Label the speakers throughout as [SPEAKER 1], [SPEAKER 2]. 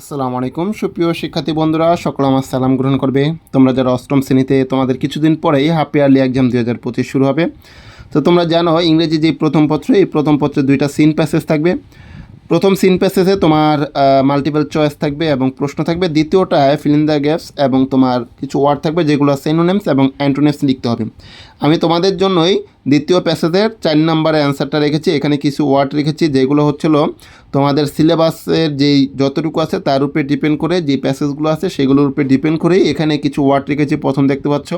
[SPEAKER 1] আসসালামু আলাইকুম। সুপ্রিয় শিক্ষার্থী বন্ধুরা, সকল আমার সালাম গ্রহণ করবে। তোমরা যারা অষ্টম শ্রেণীতে, তোমাদের কিছুদিন পরেই হাফ ইয়ারলি এক্সাম দুই হাজার পঁচিশ শুরু হবে। তো তোমরা জানো, ইংরেজি যে প্রথম পত্র, এই প্রথম পত্রে দুইটা সিন প্যাসেজ থাকবে। প্রথম সিন প্যাসেজে তোমার মাল্টিপল চয়েস থাকবে এবং প্রশ্ন থাকবে। দ্বিতীয়টায় ফিলিং দ্য গ্যাপস এবং তোমার কিছু ওয়ার্ড থাকবে যেগুলো সেনোনেমস এবং অ্যান্টোনেমস লিখতে হবে। আমি তোমাদের জন্যই দ্বিতীয় প্যাসেজের চার নম্বরে অ্যান্সারটা রেখেছি। এখানে কিছু ওয়ার্ড রেখেছি যেগুলো হচ্ছিল তোমাদের সিলেবাসের যেই যতটুকু আছে তার উপরে ডিপেন্ড করে যে প্যাসেজগুলো আছে সেগুলোর উপরে ডিপেন্ড করেই এখানে কিছু ওয়ার্ড রেখেছি। প্রথম দেখতে পাচ্ছ।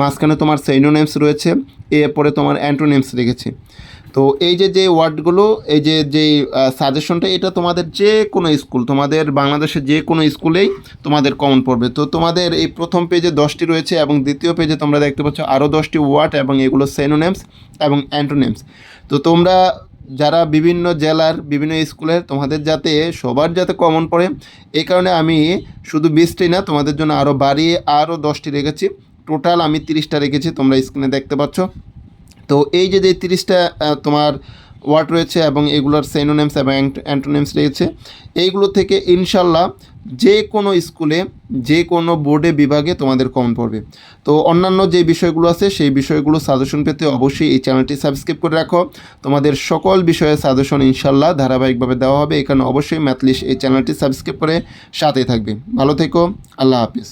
[SPEAKER 1] মাঝখানে তোমার সেনোনেমস রয়েছে। এরপরে তোমার অ্যান্টোনেমস রেখেছি। তো এই যে যে ওয়ার্ডগুলো, এই যে যে সাজেশনটা এটা তোমাদের যে কোনো স্কুল, তোমাদের বাংলাদেশের যে কোনো স্কুলেই তোমাদের কমন পড়বে। তো তোমাদের এই প্রথম পেজে দশটি রয়েছে এবং দ্বিতীয় পেজে তোমরা দেখতে পাচ্ছ আরও দশটি ওয়ার্ড এবং এগুলো সেনোনেমস এবং অ্যান্টোনেমস তো তোমরা যারা বিভিন্ন জেলার, বিভিন্ন স্কুলের, তোমাদের যাতে সবার যাতে কমন পড়ে, এই কারণে আমি শুধু বিশটি না, তোমাদের জন্য আরও বাড়িয়ে আরও দশটি রেখেছি। টোটাল আমি তিরিশটা রেখেছি, তোমরা স্ক্রিনে দেখতে পাচ্ছ। তো এই যে যে তিরিশটা তোমার ওয়ার্ড রয়েছে এবং এগুলোর সেনোনেমস এবং অ্যান্টোনেমস রয়েছে, এইগুলো থেকে ইনশাল্লাহ যে কোনো স্কুলে, যে কোনো বোর্ডে, বিভাগে তোমাদের কমন পড়বে। তো অন্যান্য যে বিষয়গুলো আছে, সেই বিষয়গুলো সাজেশন পেতে অবশ্যই এই চ্যানেলটি সাবস্ক্রাইব করে রাখো। তোমাদের সকল বিষয়ে সাজেশন ইনশাল্লাহ ধারাবাহিকভাবে দেওয়া হবে, এখানে অবশ্যই ম্যাথলিশ এই চ্যানেলটি সাবস্ক্রাইব করে সাথে থাকবে। ভালো থেকো, আল্লাহ হাফিজ।